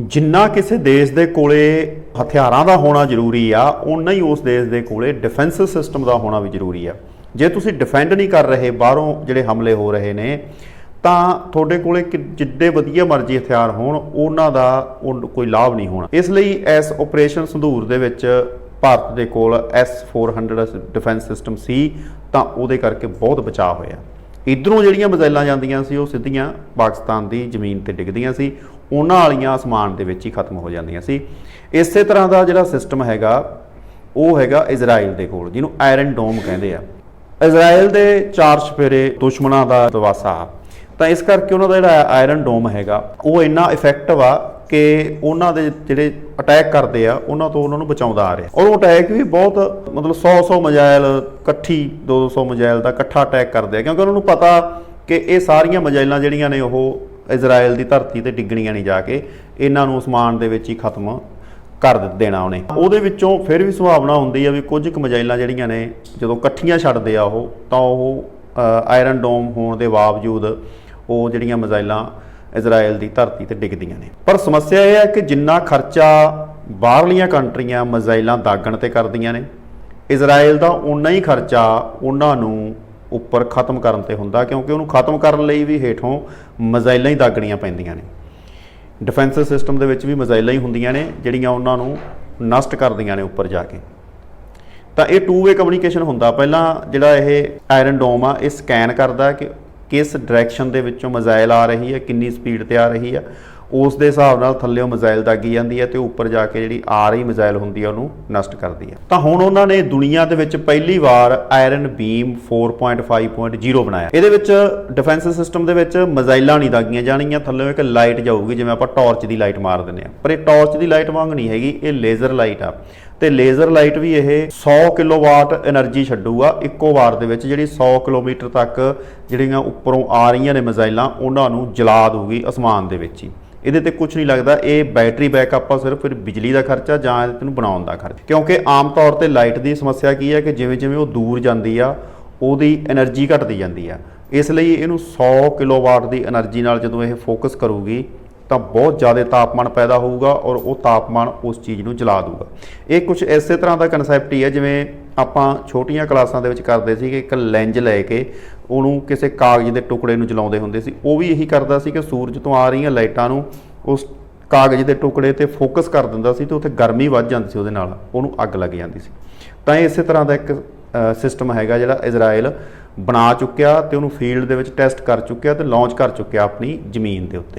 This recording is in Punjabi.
ਜਿੰਨਾ ਕਿਸੇ ਦੇਸ਼ ਦੇ ਕੋਲੇ ਹਥਿਆਰਾਂ ਦਾ ਹੋਣਾ ਜ਼ਰੂਰੀ ਆ ਉਨਾ ਹੀ ਉਸ ਦੇਸ਼ ਦੇ ਕੋਲੇ ਡਿਫੈਂਸ ਸਿਸਟਮ ਦਾ ਹੋਣਾ ਵੀ ਜ਼ਰੂਰੀ ਆ। ਜੇ ਤੁਸੀਂ ਡਿਫੈਂਡ ਨਹੀਂ ਕਰ ਰਹੇ, ਬਾਹਰੋਂ ਜਿਹੜੇ ਹਮਲੇ ਹੋ ਰਹੇ ਨੇ, ਤਾਂ ਤੁਹਾਡੇ ਕੋਲੇ ਕਿ- ਜਿੱਡੇ ਵਧੀਆ ਮਰਜ਼ੀ ਹਥਿਆਰ ਹੋਣ, ਉਹਨਾਂ ਦਾ ਉਹ ਕੋਈ ਲਾਭ ਨਹੀਂ ਹੋਣਾ। ਇਸ ਲਈ ਇਸ ਆਪਰੇਸ਼ਨ ਸੰਧੂਰ ਦੇ ਵਿੱਚ ਭਾਰਤ ਦੇ ਕੋਲ S400 ਡਿਫੈਂਸ ਸਿਸਟਮ ਸੀ, ਤਾਂ ਉਹਦੇ ਕਰਕੇ ਬਹੁਤ ਬਚਾਅ ਹੋਇਆ। ਇਧਰੋਂ ਜਿਹੜੀਆਂ ਮਿਜ਼ਾਈਲਾਂ ਜਾਂਦੀਆਂ ਸੀ, ਉਹ ਸਿੱਧੀਆਂ ਪਾਕਿਸਤਾਨ ਦੀ ਜ਼ਮੀਨ ਤੇ ਡਿੱਗਦੀਆਂ ਸੀ। ਉਹਨਾਂ ਵਾਲੀਆਂ ਅਸਮਾਨ ਦੇ ਵਿੱਚ ਹੀ ਖਤਮ ਹੋ ਜਾਂਦੀਆਂ ਸੀ। ਇਸੇ ਤਰ੍ਹਾਂ ਦਾ ਜਿਹੜਾ ਸਿਸਟਮ ਹੈਗਾ, ਉਹ ਹੈਗਾ ਇਜ਼ਰਾਈਲ ਦੇ ਕੋਲ, ਜਿਹਨੂੰ ਆਇਰਨ ਡੋਮ ਕਹਿੰਦੇ ਆ। ਇਜ਼ਰਾਈਲ ਦੇ ਚਾਰ ਚਫੇਰੇ ਦੁਸ਼ਮਣਾਂ ਦਾ ਦਵਾਸਾ। ਤਾਂ ਇਸ ਕਰਕੇ ਉਹਨਾਂ ਦਾ ਜਿਹੜਾ ਆਇਰਨ ਡੋਮ ਹੈਗਾ, ਉਹ ਇੰਨਾ ਇਫੈਕਟਿਵ ਆ ਕਿ ਉਹਨਾਂ ਦੇ ਜਿਹੜੇ ਅਟੈਕ ਕਰਦੇ ਆ, ਉਹਨਾਂ ਤੋਂ ਉਹਨਾਂ ਨੂੰ ਬਚਾਉਂਦਾ ਆ ਰਿਹਾ। ਔਰ ਉਹ ਅਟੈਕ ਵੀ ਬਹੁਤ, ਮਤਲਬ 100 100 ਮਜਾਇਲ ਇਕੱਠੀ 200 ਮਜਾਇਲ ਦਾ ਇਕੱਠਾ ਅਟੈਕ ਕਰਦੇ ਆ, ਕਿਉਂਕਿ ਉਹਨਾਂ ਨੂੰ ਪਤਾ ਕਿ ਇਹ ਸਾਰੀਆਂ ਮਜਾਇਲਾਂ ਜਿਹੜੀਆਂ ਨੇ ਉਹ ਇਜ਼ਰਾਈਲ ਦੀ ਧਰਤੀ ਤੇ ਡਿੱਗਣੀਆਂ ਨਹੀਂ ਜਾ ਕੇ, ਇਹਨਾਂ ਨੂੰ ਅਸਮਾਨ ਦੇ ਵਿੱਚ ਹੀ ਖਤਮ ਕਰ ਦਿੱ- ਦੇਣਾ ਉਹਨੇ। ਉਹਦੇ ਵਿੱਚੋਂ ਫਿਰ ਵੀ ਸੰਭਾਵਨਾ ਹੁੰਦੀ ਆ ਵੀ ਕੁਝ ਕੁ ਮਜਾਇਲਾਂ ਜਿਹੜੀਆਂ ਨੇ, ਜਦੋਂ ਇਕੱਠੀਆਂ ਛੱਡਦੇ ਆ ਉਹ, ਤਾਂ ਉਹ ਆਇਰਨ ਡੋਮ ਹੋਣ ਦੇ ਬਾਵਜੂਦ ਉਹ ਜਿਹੜੀਆਂ ਮਜ਼ਾਇਲਾਂ ਇਜ਼ਰਾਈਲ ਦੀ ਧਰਤੀ ਤੇ ਡਿੱਗਦੀਆਂ ਨੇ। ਪਰ ਸਮੱਸਿਆ ਇਹ ਹੈ ਕਿ ਜਿੰਨਾ ਖਰਚਾ ਬਾਹਰਲੀਆਂ ਕੰਟਰੀਆਂ ਮਜ਼ਾਈਲਾਂ ਦਾਗਣ ਤੇ ਕਰਦੀਆਂ ਨੇ, ਇਜ਼ਰਾਈਲ ਦਾ ਉਨਾ ਹੀ ਖਰਚਾ ਉਹਨਾਂ ਨੂੰ ਉੱਪਰ ਖਤਮ ਕਰਨ ਤੇ ਹੁੰਦਾ, ਕਿਉਂਕਿ ਉਹਨੂੰ ਖਤਮ ਕਰਨ ਲਈ ਵੀ ਹੇਠੋਂ ਮਜ਼ਾਈਲਾਂ ਹੀ ਦਾਗਣੀਆਂ ਪੈਂਦੀਆਂ ਨੇ। ਡਿਫੈਂਸ ਸਿਸਟਮ ਦੇ ਵਿੱਚ ਵੀ ਮਜ਼ਾਈਲਾਂ ਹੀ ਹੁੰਦੀਆਂ ਨੇ, ਜਿਹੜੀਆਂ ਉਹਨਾਂ ਨੂੰ ਨਸ਼ਟ ਕਰਦੀਆਂ ਨੇ ਉੱਪਰ ਜਾ ਕੇ। ਤਾਂ ਇਹ ਟੂ ਵੇ ਕਮਿਊਨੀਕੇਸ਼ਨ ਹੁੰਦਾ। ਪਹਿਲਾਂ ਜਿਹੜਾ ਇਹ ਆਇਰਨ ਡੋਮ ਆ, ਇਹ ਸਕੈਨ ਕਰਦਾ ਕਿ ਕਿਸ ਡਾਇਰੈਕਸ਼ਨ ਦੇ ਵਿੱਚੋਂ ਮਜ਼ਾਈਲ ਆ ਰਹੀ ਹੈ, ਕਿੰਨੀ ਸਪੀਡ ਤੇ ਆ ਰਹੀ ਹੈ, ਉਸ ਦੇ ਹਿਸਾਬ ਨਾਲ ਥੱਲੇੋਂ ਮਜ਼ਾਈਲ ਦਾਗੀ ਜਾਂਦੀ ਹੈ ਤੇ ਉੱਪਰ ਜਾ ਕੇ ਜਿਹੜੀ ਆ ਰਹੀ ਮਜ਼ਾਈਲ ਹੁੰਦੀ ਹੈ ਉਹਨੂੰ ਨਸ਼ਟ ਕਰਦੀ ਹੈ। ਤਾਂ ਹੁਣ ਉਹਨਾਂ ਨੇ ਦੁਨੀਆ ਦੇ ਵਿੱਚ ਪਹਿਲੀ ਵਾਰ ਆਇਰਨ ਬੀਮ 4.5.0 ਬਣਾਇਆ। ਇਹਦੇ ਵਿੱਚ ਡਿਫੈਂਸ ਸਿਸਟਮ ਦੇ ਵਿੱਚ ਮਜ਼ਾਈਲਾਂ ਨਹੀਂ ਦਾਗੀਆਂ ਜਾਣਗੀਆਂ ਥੱਲੇ ਇੱਕ ਲਾਈਟ ਜਾਊਗੀ, ਜਿਵੇਂ ਆਪਾਂ ਟਾਰਚ ਦੀ ਲਾਈਟ ਮਾਰ ਦਿੰਦੇ ਆ ਪਰ ਇਹ ਟਾਰਚ ਦੀ ਲਾਈਟ ਵਾਂਗ ਨਹੀਂ ਹੈਗੀ, ਇਹ ਲੇਜ਼ਰ ਲਾਈਟ ਆ। ਤੇ ਲੇਜ਼ਰ ਲਾਈਟ ਵੀ ਇਹ 100 ਕਿਲੋਵਾਟ એનર્ਜੀ ਛੱਡੂਗਾ ਇੱਕੋ ਵਾਰ ਦੇ ਵਿੱਚ, ਜਿਹੜੀ 100 ਕਿਲੋਮੀਟਰ ਤੱਕ ਜਿਹੜੀਆਂ ਉੱਪਰੋਂ ਆ ਰਹੀਆਂ ਨੇ ਮਿਜ਼ਾਈਲਾਂ, ਉਹਨਾਂ ਨੂੰ ਜਲਾ ਦੂਗੀ ਅਸਮਾਨ ਦੇ ਵਿੱਚ ਹੀ। ਇਹਦੇ ਤੇ ਕੁਝ ਨਹੀਂ ਲੱਗਦਾ, ਇਹ ਬੈਟਰੀ ਬੈਕਅਪ ਆ ਸਿਰਫ ਫਿਰ ਬਿਜਲੀ ਦਾ ਖਰਚਾ ਜਾਂ ਇਹਦੇ ਨੂੰ ਬਣਾਉਣ ਦਾ ਖਰਚਾ। ਕਿਉਂਕਿ ਆਮ ਤੌਰ ਤੇ ਲਾਈਟ ਦੀ ਸਮੱਸਿਆ ਕੀ ਹੈ ਕਿ ਜਿਵੇਂ ਜਿਵੇਂ ਉਹ ਦੂਰ ਜਾਂਦੀ ਆ, ਉਹਦੀ એનર્ਜੀ ਘਟਦੀ ਜਾਂਦੀ ਆ। ਇਸ ਲਈ ਇਹਨੂੰ 100 ਕਿਲੋਵਾਟ ਦੀ એનર્ਜੀ ਨਾਲ ਜਦੋਂ ਇਹ ਫੋਕਸ ਕਰੂਗੀ ਤਾਂ ਬਹੁਤ ਜ਼ਿਆਦਾ ਤਾਪਮਾਨ ਪੈਦਾ ਹੋਊਗਾ ਔਰ ਉਹ ਤਾਪਮਾਨ ਉਸ ਚੀਜ਼ ਨੂੰ ਜਲਾ ਦੂਗਾ ਇਹ ਕੁਝ ਇਸੇ ਤਰ੍ਹਾਂ ਦਾ ਕਨਸੈਪਟ ਹੀ ਹੈ, ਜਿਵੇਂ ਆਪਾਂ ਛੋਟੀਆਂ ਕਲਾਸਾਂ ਦੇ ਵਿੱਚ ਕਰਦੇ ਸੀ ਕਿ ਇੱਕ ਲੈਂਜ ਲੈ ਕੇ ਉਹਨੂੰ ਕਿਸੇ ਕਾਗਜ਼ ਦੇ ਟੁਕੜੇ ਨੂੰ ਜਲਾਉਂਦੇ ਹੁੰਦੇ ਸੀ। ਉਹ ਵੀ ਇਹੀ ਕਰਦਾ ਸੀ ਕਿ ਸੂਰਜ ਤੋਂ ਆ ਰਹੀਆਂ ਲਾਈਟਾਂ ਨੂੰ ਉਸ ਕਾਗਜ਼ ਦੇ ਟੁਕੜੇ ਤੇ ਫੋਕਸ ਕਰ ਦਿੰਦਾ ਸੀ ਤੇ ਉੱਥੇ ਗਰਮੀ ਵੱਧ ਜਾਂਦੀ ਸੀ ਉਹਦੇ ਨਾਲ, ਉਹਨੂੰ ਅੱਗ ਲੱਗ ਜਾਂਦੀ ਸੀ। ਤਾਂ ਇਹ ਇਸੇ ਤਰ੍ਹਾਂ ਦਾ ਇੱਕ ਸਿਸਟਮ ਹੈਗਾ ਜਿਹੜਾ ਇਜ਼ਰਾਈਲ ਬਣਾ ਚੁੱਕਿਆ ਤੇ ਉਹਨੂੰ ਫੀਲਡ ਦੇ ਵਿੱਚ ਟੈਸਟ ਕਰ ਚੁੱਕਿਆ ਤੇ ਲਾਂਚ ਕਰ ਚੁੱਕਿਆ ਆਪਣੀ ਜ਼ਮੀਨ ਦੇ ਉੱਤੇ।